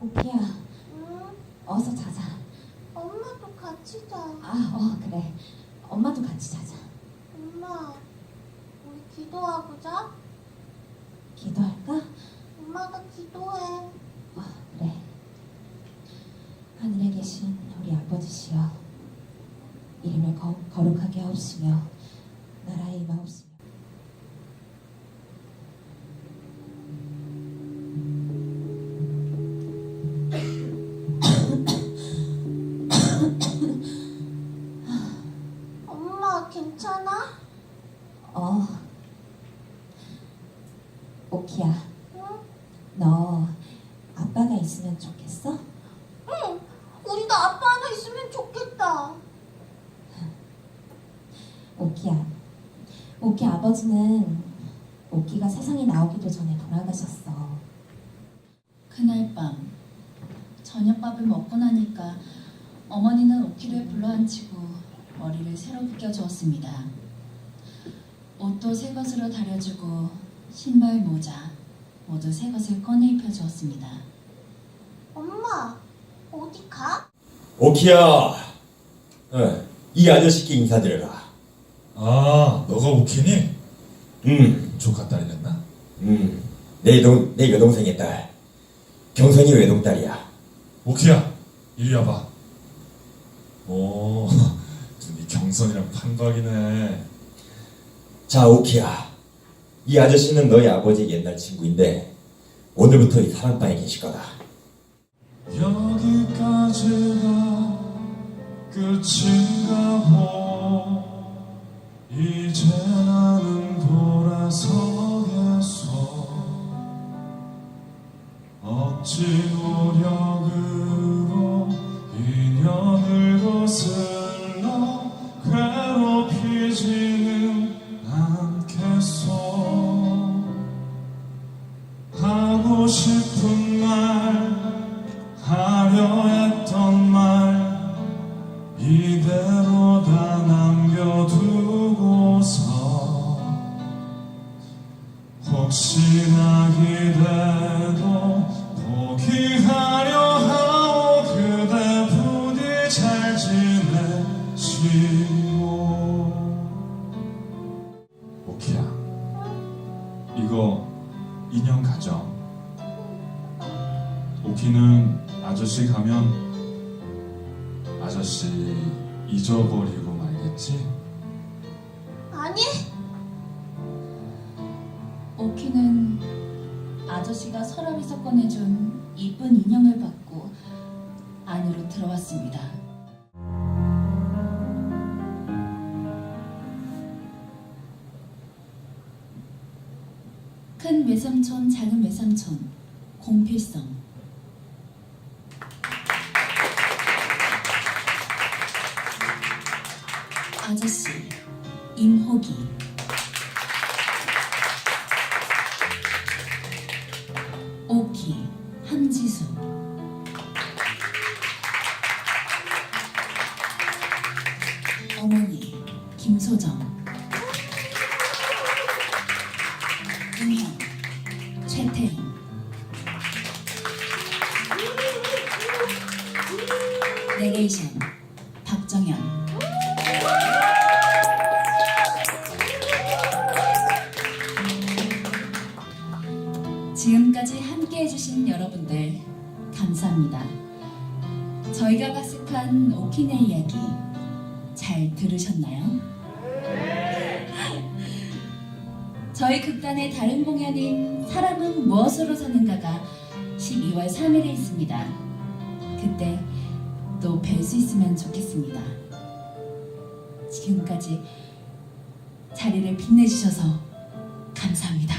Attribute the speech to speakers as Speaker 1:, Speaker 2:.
Speaker 1: 오키야,
Speaker 2: 응?
Speaker 1: 어서 자자.
Speaker 2: 엄마도 같이 자.
Speaker 1: 아, 어, 그래. 엄마도 같이 자자.
Speaker 2: 엄마, 우리 기도하고 자.
Speaker 1: 기도할까?
Speaker 2: 엄마가 기도해.
Speaker 1: 어, 그래. 하늘에 계신 우리 아버지시여, 이름을 거, 거룩하게 하옵시며, 나라의 임하옵시며. 어, 오키야,
Speaker 2: 응?
Speaker 1: 너 아빠가 있으면 좋겠어?
Speaker 2: 응! 우리도 아빠 하나 있으면 좋겠다.
Speaker 1: 오키야, 오키 아버지는 오키가 세상에 나오기도 전에 돌아가셨어.
Speaker 3: 그날 밤 저녁밥을 먹고 나니까 어머니는 오키를 불러앉히고 머리를 새로 빗겨 주었습니다. 옷도 새 것으로 다려주고 신발, 모자 모두 새 것을 꺼내 입혀주었습니다.
Speaker 2: 엄마, 어디 가?
Speaker 4: 오키야, 어, 이 아저씨께 인사드려라.
Speaker 5: 아, 너가 오키니?
Speaker 4: 음,
Speaker 5: 조카 딸이 됐나?
Speaker 4: 음, 내, 동, 내 여동생의 딸. 경선이 외동딸이야.
Speaker 5: 오키야, 이리 와봐. 오, 둘이 경선이랑 판박이네.
Speaker 4: 자, 오키야. 이 아저씨는 너희 아버지의 옛날 친구인데, 오늘부터 이 사랑방에 계실 거다.
Speaker 5: 여기까지가 끝인가 보 이제 나는 돌아서겠어 어찌 노력으로 인연을 거슬 혹시나 기대도 포기하려 하오 그대 부디 잘 지내시오. 오키야 이거 인형 가져. 오키는 아저씨 가면 아저씨 잊어버리고 말겠지?
Speaker 3: 아저씨가 서랍에서 꺼내준 이쁜 인형을 받고 안으로 들어왔습니다. 큰 외삼촌, 작은 외삼촌, 공필성. 아저씨, 임호기. 어머니, 김소정. 은형, 최태희. 내레이션, 박정현. 지금까지 함께 해주신 여러분들 감사합니다. 저희가 가득한 오키네 이야기 잘 들으셨나요? 저희 극단의 다른 공연인 사람은 무엇으로 사는가가 12월 3일에 있습니다. 그때 또 뵐 수 있으면 좋겠습니다. 지금까지 자리를 빛내주셔서 감사합니다.